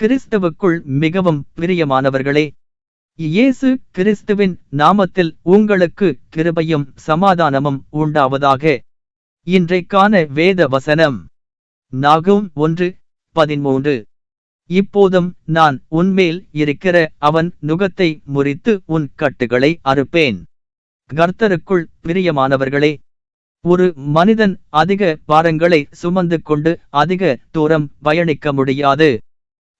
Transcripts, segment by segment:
கிறிஸ்தவுக்குள் மிகவும் பிரியமானவர்களே இயேசு கிறிஸ்துவின் நாமத்தில் உங்களுக்கு கிருபையும் சமாதானமும் உண்டாவதாக. இன்றைக்கான வேத வசனம் நாகும் ஒன்று பதிமூன்று. இப்போதும் நான் உன்மேல் இருக்கிற அவன் நுகத்தை முறித்து உன் கட்டுகளை அறுப்பேன். கர்த்தருக்குள் பிரியமானவர்களே ஒரு மனிதன் அதிக பாரங்களை சுமந்து கொண்டு அதிக தூரம் பயணிக்க முடியாது.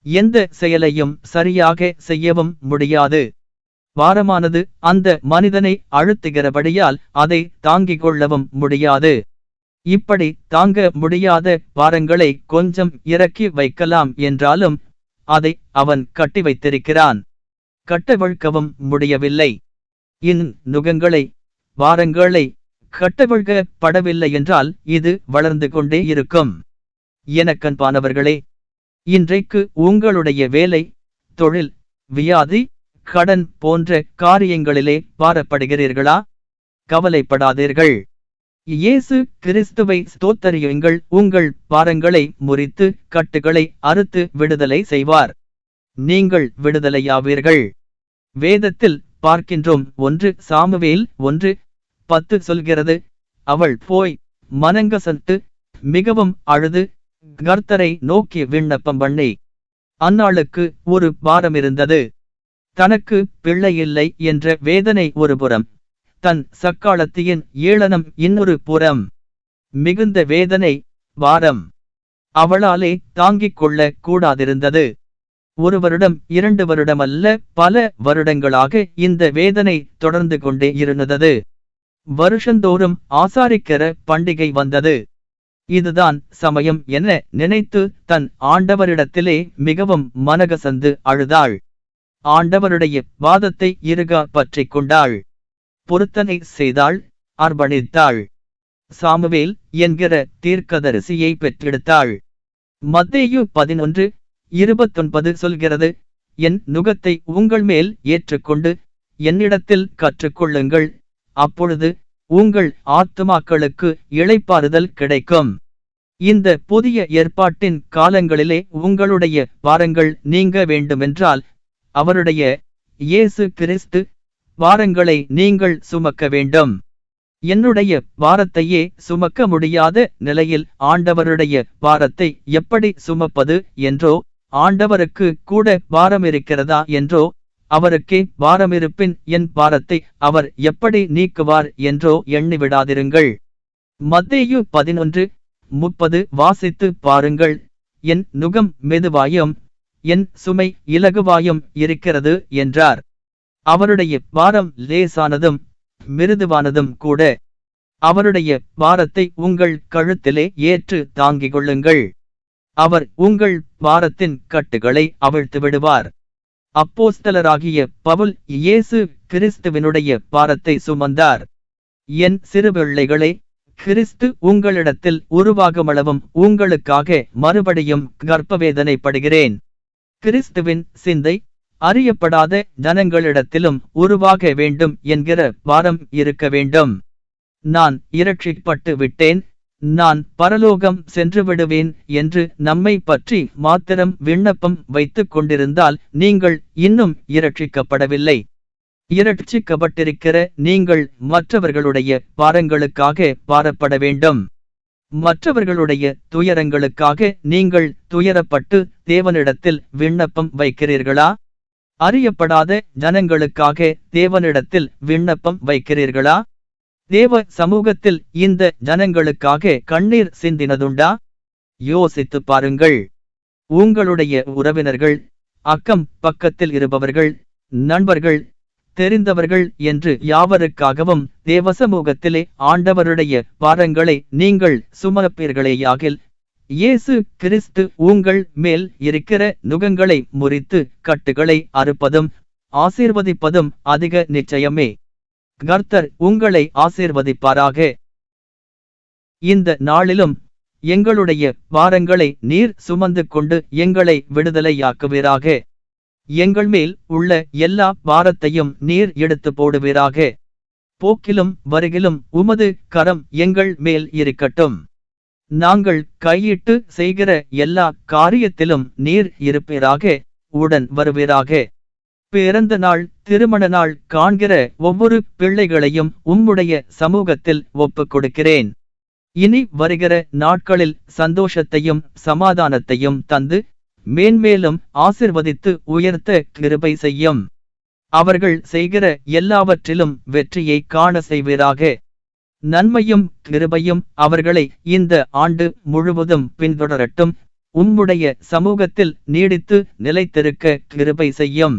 எந்த செயலையும் சரியாக செய்யவும் முடியாது. பாரமானது அந்த மனிதனை அழுத்துகிறபடியால் அதை தாங்கிக் கொள்ளவும் முடியாது. இப்படி தாங்க முடியாத பாரங்களை கொஞ்சம் இறக்கி வைக்கலாம் என்றாலும் அதை அவன் கட்டி வைத்திருக்கிறான். கட்டவிழ்க்கவும் முடியவில்லை. இன் நுகங்களை பாரங்களை கட்டவிழ்கப்படவில்லை என்றால் இது வளர்ந்து கொண்டே இருக்கும். எனக்கன்பானவர்களே இன்றைக்கு உங்களுடைய வேலை தொழில் வியாதி கடன் போன்ற காரியங்களிலே பாரப்படுகிறீர்களா? கவலைப்படாதீர்கள். இயேசு கிறிஸ்துவை ஸ்தோத்தரியுங்கள் உங்கள் பாரங்களை முறித்து கட்டுகளை அறுத்து விடுதலை செய்வார். நீங்கள் விடுதலையாவீர்கள். வேதத்தில் பார்க்கின்றோம் ஒன்று சாமுவேல் ஒன்று பத்து சொல்கிறது அவள் போய் மனங்கசத்து மிகவும் அழுது கர்த்தரை நோக்கி விண்ணப்பம் பண்ணி அந்நாளுக்கு ஒரு பாரம் இருந்தது தனக்கு பிள்ளையில்லை என்ற வேதனை ஒரு புறம் தன் சக்காலத்தியின் ஏளனம் இன்னொரு புறம் மிகுந்த வேதனை பாரம் அவளாலே தாங்கிக் கொள்ள கூடாதிருந்தது. ஒரு வருடம் இரண்டு வருடமல்ல பல வருடங்களாக இந்த வேதனை தொடர்ந்து கொண்டே இருந்தது. வருஷந்தோறும் ஆசாரிக்கிற பண்டிகை வந்தது. இதுதான் சமயம் என நினைத்து தன் ஆண்டவரிடத்திலே மிகவும் மனகசந்து அழுதாள். ஆண்டவருடைய வாதத்தை இருக பற்றிக் கொண்டாள். பொருத்தனை செய்தாள் அர்ப்பணித்தாள். சாமுவேல் என்கிற தீர்க்கதரிசியை பெற்றெடுத்தாள். மத்தேயு பதினொன்று இருபத்தொன்பது சொல்கிறது என் நுகத்தை உங்கள் மேல் ஏற்றுக்கொண்டு என்னிடத்தில் கற்றுக்கொள்ளுங்கள். அப்பொழுது உங்கள் ஆத்மாக்களுக்கு இழைப்பாறுதல் கிடைக்கும். இந்த புதிய ஏற்பாட்டின் காலங்களிலே உங்களுடைய பாரங்கள் நீங்க வேண்டுமென்றால் அவருடைய இயேசு கிறிஸ்து பாரங்களை நீங்கள் சுமக்க வேண்டும். என்னுடைய பாரத்தையே சுமக்க முடியாத நிலையில் ஆண்டவருடைய பாரத்தை எப்படி சுமப்பது என்றோ ஆண்டவருக்கு கூட பாரம் இருக்கிறதா என்றோ அவருக்கே பாரமிருப்பின் என் பாரத்தை அவர் எப்படி நீக்குவார் என்றோ எண்ணிவிடாதிருங்கள். மத்தேயு பதினொன்று முப்பது வாசித்து பாருங்கள். என் நுகம் மெதுவாயும் என் சுமை இலகுவாயும் இருக்கிறது என்றார். அவருடைய பாரம் லேசானதும் மிருதுவானதும் கூட. அவருடைய பாரத்தை உங்கள் கழுத்திலே ஏற்று தாங்கிக் கொள்ளுங்கள். அவர் உங்கள் பாரத்தின் கட்டுகளை அவிழ்த்து விடுவார். அப்போஸ்தலராகிய பவுல் இயேசு கிறிஸ்துவினுடைய பாரத்தை சுமந்தார். என் சிறுபிள்ளைகளே கிறிஸ்து உங்களிடத்தில் உருவாகுமளவும் உங்களுக்காக மறுபடியும் கர்ப்பவேதனைப்படுகிறேன். கிறிஸ்துவின் சிந்தை அறியப்படாத ஜனங்களிடத்திலும் உருவாக வேண்டும் என்கிற பாரம் இருக்க வேண்டும். நான் இரட்சிப்பட்டு விட்டேன் நான் பரலோகம் சென்று விடுவேன் என்று நம்மை பற்றி மாத்திரம் விண்ணப்பம் வைத்துக் கொண்டிருந்தால் நீங்கள் இன்னும் இரட்சிக்கப்படவில்லை. இரட்சிக்கப்பட்டிருக்கிற நீங்கள் மற்றவர்களுடைய பாரங்களுக்காக பாரப்பட வேண்டும். மற்றவர்களுடைய துயரங்களுக்காக நீங்கள் துயரப்பட்டு தேவனிடத்தில் விண்ணப்பம் வைக்கிறீர்களா? அறியப்படாத ஜனங்களுக்காக தேவனிடத்தில் விண்ணப்பம் வைக்கிறீர்களா? தேவ சமூகத்தில் இந்த ஜனங்களுக்காக கண்ணீர் சிந்தினதுண்டா? யோசித்து பாருங்கள். உங்களுடைய உறவினர்கள் அக்கம் பக்கத்தில் இருப்பவர்கள் நண்பர்கள் தெரிந்தவர்கள் என்று யாவருக்காகவும் தேவ சமூகத்திலே ஆண்டவருடைய பாரங்களை நீங்கள் சுமப்பீர்களேயாகில் இயேசு கிறிஸ்து உங்கள் மேல் இருக்கிற நுகங்களை முறித்து கட்டுகளை அறுப்பதும் ஆசீர்வதிப்பதும் அதிக நிச்சயமே. கர்த்தர் உங்களை ஆசீர்வதிப்பாராக. இந்த நாளிலும் எங்களுடைய பாரங்களை நீர் சுமந்து கொண்டு எங்களை விடுதலையாக்குவீராக. எங்கள் மேல் உள்ள எல்லா பாரத்தையும் நீர் எடுத்து போடுவீராக. போக்கிலும் வருகிலும் உமது கரம் எங்கள் மேல் இருக்கட்டும். நாங்கள் கையிட்டு செய்கிற எல்லா காரியத்திலும் நீர் இருப்பீராக. உடன் வருவீராக. பிறந்த நாள் திருமண நாள் காண்கிற ஒவ்வொரு பிள்ளைகளையும் உம்முடைய சமூகத்தில் ஒப்புக் கொடுக்கிறேன். இனி வருகிற நாட்களில் சந்தோஷத்தையும் சமாதானத்தையும் தந்து மேன்மேலும் ஆசிர்வதித்து உயர்த்த கிருபை செய்யும். அவர்கள் செய்கிற எல்லாவற்றிலும் வெற்றியை காண செய்வீராக. நன்மையும் கிருபையும் அவர்களை இந்த ஆண்டு முழுவதும் பின்தொடரட்டும். உம்முடைய சமூகத்தில் நீடித்து நிலைத்திருக்க கிருபை செய்யும்.